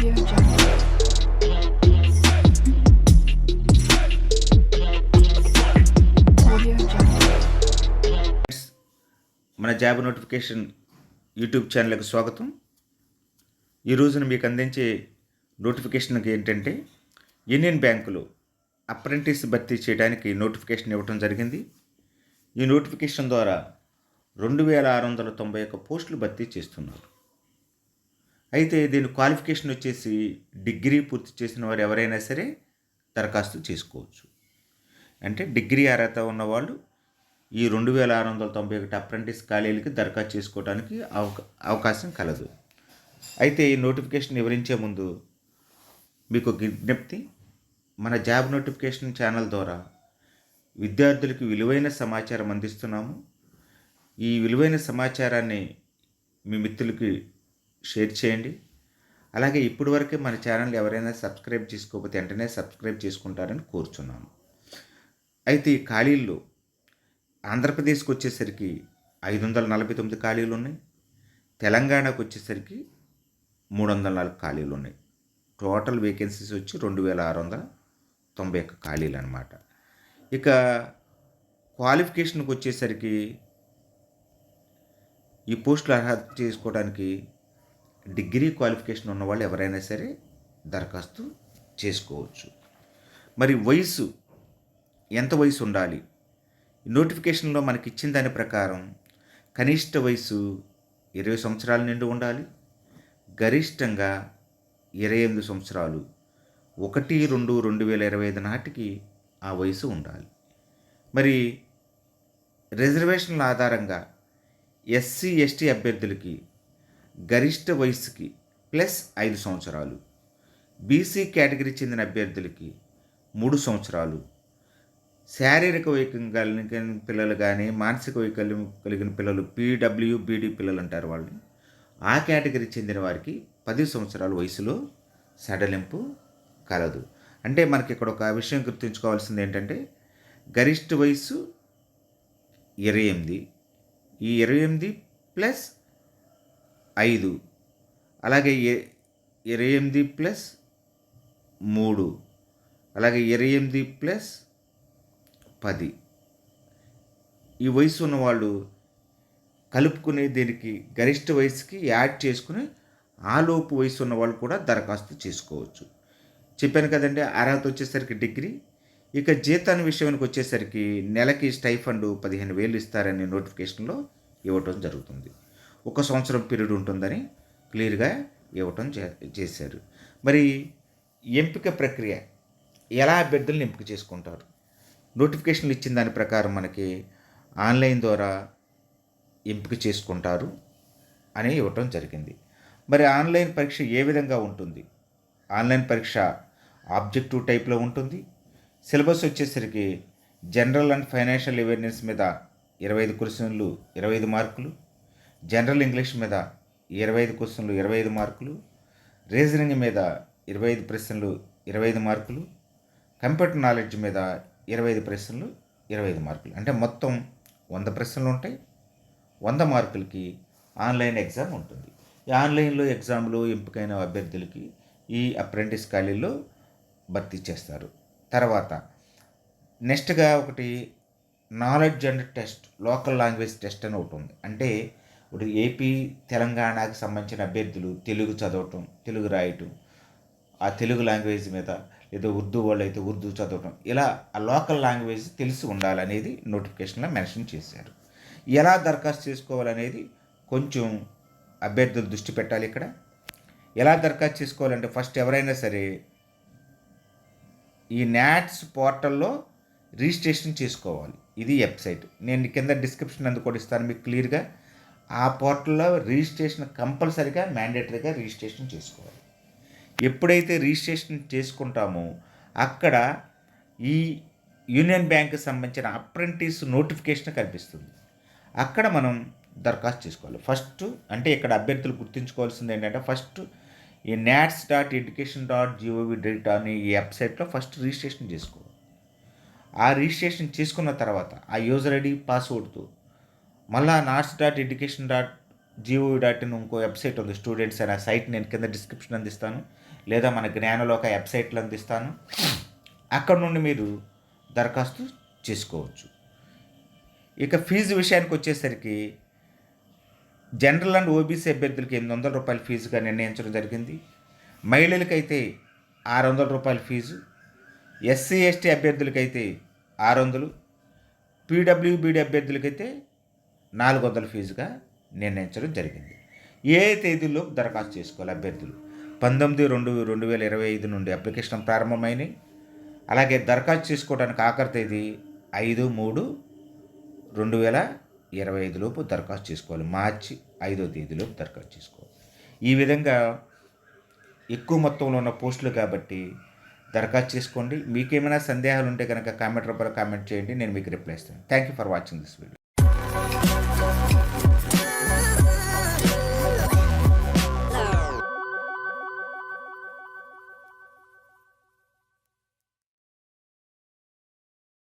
మన job notification YouTube ఛానల్కి స్వాగతం. ఈ రోజున మీకు అందించే నోటిఫికేషన్కి ఏంటంటే యూనియన్ బ్యాంకులో అప్రెంటిస్ భర్తీ చేయడానికి నోటిఫికేషన్ ఇవ్వడం జరిగింది. ఈ నోటిఫికేషన్ ద్వారా రెండు వేల ఆరు వందల తొంభై ఒక్క పోస్టులు భర్తీ చేస్తున్నారు. అయితే దీని క్వాలిఫికేషన్ వచ్చేసి డిగ్రీ పూర్తి చేసిన వారు ఎవరైనా సరే దరఖాస్తు చేసుకోవచ్చు. అంటే డిగ్రీ అర్హత ఉన్నవాళ్ళు ఈ రెండు వేల ఆరు వందల తొంభై ఒకటి అప్రెంటిస్ ఖాళీలకి దరఖాస్తు చేసుకోవడానికి అవకా అవకాశం కలదు. అయితే ఈ నోటిఫికేషన్ వివరించే ముందు మీకు విజ్ఞప్తి మన జాబ్ నోటిఫికేషన్ ఛానల్ ద్వారా విద్యార్థులకు విలువైన సమాచారం అందిస్తున్నాము. ఈ విలువైన సమాచారాన్ని మీ మిత్రులకి షేర్ చేయండి. అలాగే ఇప్పటి వరకే మన ఛానల్ ఎవరైనా సబ్స్క్రైబ్ చేసుకోకపోతే వెంటనే సబ్స్క్రైబ్ చేసుకుంటారని కోరుచున్నాను. అయితే ఈ ఖాళీల్లో ఆంధ్రప్రదేశ్కి వచ్చేసరికి ఐదు వందల నలభై తొమ్మిది ఖాళీలు ఉన్నాయి. తెలంగాణకు వచ్చేసరికి మూడు వందల నాలుగు ఖాళీలు ఉన్నాయి. టోటల్ వేకెన్సీస్ వచ్చి రెండు వేల ఆరు వందల తొంభై ఒక్క ఖాళీలు అనమాట ఇక క్వాలిఫికేషన్కి వచ్చేసరికి ఈ పోస్టులు అర్హత చేసుకోవడానికి డిగ్రీ క్వాలిఫికేషన్ ఉన్న వాళ్ళు ఎవరైనా సరే దరఖాస్తు చేసుకోవచ్చు. మరి వయసు ఎంత వయసు ఉండాలి? నోటిఫికేషన్లో మనకి ఇచ్చిన దాని ప్రకారం కనిష్ట వయసు ఇరవై సంవత్సరాల నిండి ఉండాలి. గరిష్టంగా ఇరవై ఎనిమిది సంవత్సరాలు ఒకటి రెండు రెండు వేల ఇరవై ఐదు నాటికి ఆ వయసు ఉండాలి. మరి రిజర్వేషన్ల ఆధారంగా ఎస్సీ ఎస్టీ అభ్యర్థులకి గరిష్ట వయసుకి ప్లస్ ఐదు సంవత్సరాలు. బీసీ కేటగిరీ చెందిన అభ్యర్థులకి మూడు సంవత్సరాలు. శారీరక వైకల్యం కలిగిన పిల్లలు కానీ మానసిక వైకల్యం కలిగిన పిల్లలు పీడబ్ల్యూ బీడీ పిల్లలు అంటారు వాళ్ళని. ఆ కేటగిరీ చెందిన వారికి పది సంవత్సరాల వయసులో సడలింపు కలదు. అంటే మనకి ఇక్కడ ఒక విషయం గుర్తుంచుకోవాల్సింది ఏంటంటే గరిష్ట వయసు ఇరవై ఎనిమిది. ఈ ఇరవై ఎనిమిది ప్లస్ ఐదు. అలాగే ఇరవై ఎనిమిది ప్లస్ మూడు. అలాగే ఇరవై ఎనిమిది ప్లస్ పది. ఈ వయసు ఉన్న వాళ్ళు కలుపుకునే దీనికి గరిష్ట వయసుకి యాడ్ చేసుకుని ఆలోపు వయసు ఉన్న వాళ్ళు కూడా దరఖాస్తు చేసుకోవచ్చు. చెప్పాను కదండి అర్హత వచ్చేసరికి డిగ్రీ. ఇక జీతాన్ని విషయానికి వచ్చేసరికి నెలకి స్టైఫండ్ పదిహేను వేలు ఇస్తారని నోటిఫికేషన్లో ఇవ్వటం జరుగుతుంది. ఒక సంవత్సరం పీరియడ్ ఉంటుందని క్లియర్గా ఇవ్వటం చే- చేశారు. మరి ఎంపిక ప్రక్రియ ఎలా అభ్యర్థులను ఎంపిక చేసుకుంటారు? నోటిఫికేషన్లు ఇచ్చిన దాని ప్రకారం మనకి ఆన్లైన్ ద్వారా ఎంపిక చేసుకుంటారు అని ఇవ్వటం జరిగింది. మరి ఆన్లైన్ పరీక్ష ఏ విధంగా ఉంటుంది? ఆన్లైన్ పరీక్ష ఆబ్జెక్టివ్ టైప్లో ఉంటుంది. సిలబస్ వచ్చేసరికి జనరల్ అండ్ ఫైనాన్షియల్ అవేర్నెస్ మీద ఇరవై ఐదు క్వశ్చన్లు ఇరవై ఐదు మార్కులు జనరల్ ఇంగ్లీష్ మీద ఇరవై ఐదు క్వశ్చన్లు ఇరవై ఐదు మార్కులు రీజనింగ్ మీద ఇరవై ఐదు ప్రశ్నలు ఇరవై ఐదు మార్కులు కంప్యూటర్ నాలెడ్జ్ మీద ఇరవై ఐదు ప్రశ్నలు ఇరవై ఐదు మార్కులు. అంటే మొత్తం వంద ప్రశ్నలు ఉంటాయి వంద మార్కులకి ఆన్లైన్ ఎగ్జామ్ ఉంటుంది. ఈ ఆన్లైన్లో ఎగ్జామ్లో ఎంపికైన అభ్యర్థులకి ఈ అప్రెంటిస్ ఖాళీల్లో భర్తీ చేస్తారు. తర్వాత నెక్స్ట్గా ఒకటి knowledge and test local language test అని ఒకటి ఉంది. అంటే ఇప్పుడు ఏపీ తెలంగాణకు సంబంధించిన అభ్యర్థులు తెలుగు చదవటం తెలుగు రాయటం ఆ తెలుగు లాంగ్వేజ్ మీద లేదా ఉర్దూ వాళ్ళు అయితే ఉర్దూ చదవటం ఇలా ఆ లోకల్ లాంగ్వేజ్ తెలిసి ఉండాలనేది నోటిఫికేషన్లో మెన్షన్ చేశారు. ఎలా దరఖాస్తు చేసుకోవాలనేది కొంచెం అభ్యర్థులు దృష్టి పెట్టాలి ఇక్కడ. ఎలా దరఖాస్తు చేసుకోవాలంటే ఫస్ట్ ఎవరైనా సరే ఈ నాట్స్ పోర్టల్లో రిజిస్ట్రేషన్ చేసుకోవాలి. ఇది వెబ్సైట్. నేను కింద డిస్క్రిప్షన్ అందుకు కూడా ఇస్తాను మీకు క్లియర్గా. ఆ పోర్టల్లో రిజిస్ట్రేషన్ కంపల్సరీగా మ్యాండేటరీగా రిజిస్ట్రేషన్ చేసుకోవాలి. ఎప్పుడైతే రిజిస్ట్రేషన్ చేసుకుంటామో అక్కడ ఈ యూనియన్ బ్యాంక్కి సంబంధించిన అప్రెంటిస్ నోటిఫికేషన్ కనిపిస్తుంది. అక్కడ మనం దరఖాస్తు చేసుకోవాలి. ఫస్ట్ అంటే ఇక్కడ అభ్యర్థులు గుర్తుంచుకోవాల్సింది ఏంటంటే ఫస్ట్ ఈ NATS dot education dot GOV dot అని ఈ వెబ్సైట్లో ఫస్ట్ రిజిస్ట్రేషన్ చేసుకోవాలి. ఆ రిజిస్ట్రేషన్ చేసుకున్న తర్వాత ఆ యూజర్ ఐడి పాస్వర్డ్తో మళ్ళా NATS dot education dot GO dot in ఇంకో వెబ్సైట్ ఉంది. స్టూడెంట్స్ అనే సైట్ నేను కింద డిస్క్రిప్షన్ అందిస్తాను. లేదా మన జ్ఞానలోక వెబ్సైట్లో అందిస్తాను. అక్కడ నుండి మీరు దరఖాస్తు చేసుకోవచ్చు. ఇక ఫీజు విషయానికి వచ్చేసరికి జనరల్ అండ్ ఓబీసీ అభ్యర్థులకి ఎనిమిది వందల రూపాయల ఫీజుగా నిర్ణయించడం జరిగింది. మహిళలకైతే ఆరు వందల రూపాయల ఫీజు. ఎస్సీ ఎస్టీ అభ్యర్థులకైతే ఆరు వందలు. పీడబ్ల్యూబీడీ అభ్యర్థులకైతే నాలుగు వందల ఫీజుగా నిర్ణయించడం జరిగింది. ఏ తేదీలో దరఖాస్తు చేసుకోవాలి అభ్యర్థులు? పంతొమ్మిది రెండు రెండు వేల ఇరవై ఐదు నుండి అప్లికేషన్ ప్రారంభమైనవి అలాగే దరఖాస్తు చేసుకోవడానికి ఆఖరి తేదీ ఐదు మూడు రెండు వేల ఇరవై ఐదులోపు దరఖాస్తు చేసుకోవాలి. మార్చి ఐదో తేదీలోపు దరఖాస్తు చేసుకోవాలి. ఈ విధంగా ఎక్కువ మొత్తంలో ఉన్న పోస్టులు కాబట్టి దరఖాస్తు చేసుకోండి. మీకేమైనా సందేహాలు ఉంటే కనుక కామెంట్ రూపంలో కామెంట్ చేయండి. నేను మీకు రిప్లై ఇస్తాను. Thank you for watching this video